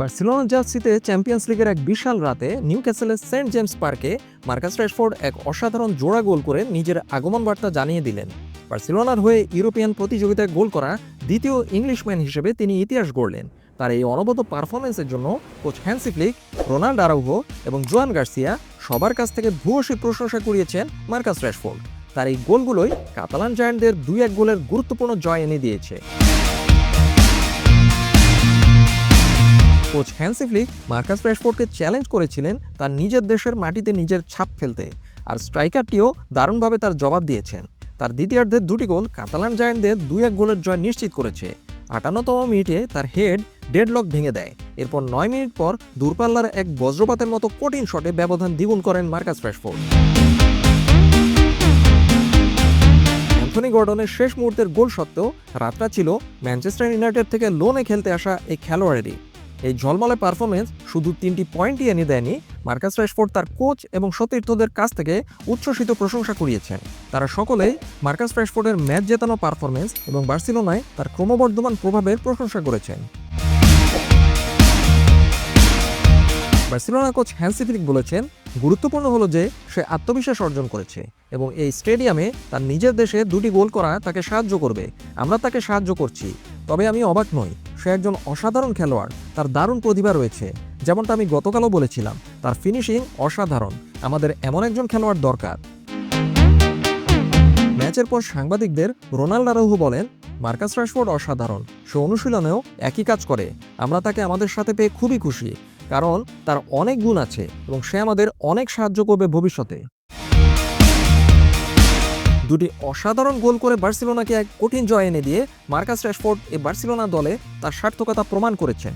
Barcelona জার্সিতে champions লিগের এক বিশাল রাতে নিউ ক্যাসেলের সেন্ট জেমস পার্কে মার্কাস র্যাশফোর্ড এক অসাধারণ জোড়া গোল করে নিজের আগমন বার্তা জানিয়ে দিলেন। বার্সেলোনার হয়ে ইউরোপিয়ান প্রতিযোগিতায় গোল করা দ্বিতীয় ইংলিশম্যান হিসেবে তিনি ইতিহাস গড়লেন। তার এই অনবদ্য পারফরমেন্সের জন্য coach Hansi Flick, Ronald Araujo এবং জোয়ান গার্সিয়া সবার কাছ থেকে ভূয়সী প্রশংসা কুড়িয়েছেন মার্কাস র্যাশফোর্ড তার এই গোলগুলোই কাতালান জায়ান্টদের দুই এক গোলের গুরুত্বপূর্ণ জয় এনে দিয়েছে। কোচ হ্যান্সি ফ্লিক মার্কাস র্যাশফোর্ডকে চ্যালেঞ্জ করেছিলেন তার নিজের দেশের মাটিতে নিজের ছাপ ফেলতে। আর স্ট্রাইকারটিও দারুণভাবে তার জবাব দিয়েছেন। তার দ্বিতীয়ার্ধের দুটি গোল কাতালান জায়ান্টদের দুই এক গোলের জয় নিশ্চিত করেছে। আটান্নতম মিনিটে তার হেড ডেডলক ভেঙে দেয়। এরপর নয় মিনিট পর দূরপাল্লার এক বজ্রপাতের মতো কঠিন শটে ব্যবধান দ্বিগুণ করেন মার্কাস র্যাশফোর্ড অ্যান্থনি গর্ডনের শেষ মুহূর্তের গোল সত্ত্বেও রাতটা ছিল ম্যানচেস্টার ইউনাইটেড থেকে লোনে খেলতে আসা এই খেলোয়াড়েরই। এই ঝলমলে পারফরমেন্স শুধু তিনটি পয়েন্টই এনে দেয়নি, মার্কাস র্যাশফোর্ড তার কোচ এবং সতীর্থদের কাছ থেকে উচ্ছ্বসিত প্রশংসা কুড়িয়েছেন। তারা সকলেই মার্কাস র্যাশফোর্ডের ম্যাচ জেতানো পারফরমেন্স এবং বার্সেলোনায় তার ক্রমবর্ধমান প্রভাবের প্রশংসা করেছেন। বার্সেলোনা কোচ হ্যান্সি ফ্লিক বলেছেন, গুরুত্বপূর্ণ হলো যে সে আত্মবিশ্বাস অর্জন করেছে এবং এই স্টেডিয়ামে তার নিজের দেশে দুটি গোল করা তাকে সাহায্য করবে। আমরা তাকে সাহায্য করছি, তবে আমি অবাক নই। সে একজন অসাধারণ খেলোয়াড়। তার দারুণ প্রতিভা রয়েছে। যেমনটা আমি গতকালও বলেছিলাম, তার ফিনিশিং অসাধারণ। আমাদের এমন একজন খেলোয়াড় দরকার। ম্যাচের পর সাংবাদিকদের রোনাল্ড আরাহু বলেন, মার্কাস রাশফোর্ড অসাধারণ। সে অনুশীলনেও একই কাজ করে। আমরা তাকে আমাদের সাথে পেয়ে খুবই খুশি, কারণ তার অনেক গুণ আছে এবং সে আমাদের অনেক সাহায্য করবে ভবিষ্যতে। দুটি অসাধারণ গোল করে বার্সেলোনাকে এক কঠিন জয় এনে দিয়ে মার্কাস র্যাশফোর্ড এ বার্সেলোনা দলে তার সার্থকতা প্রমাণ করেছেন।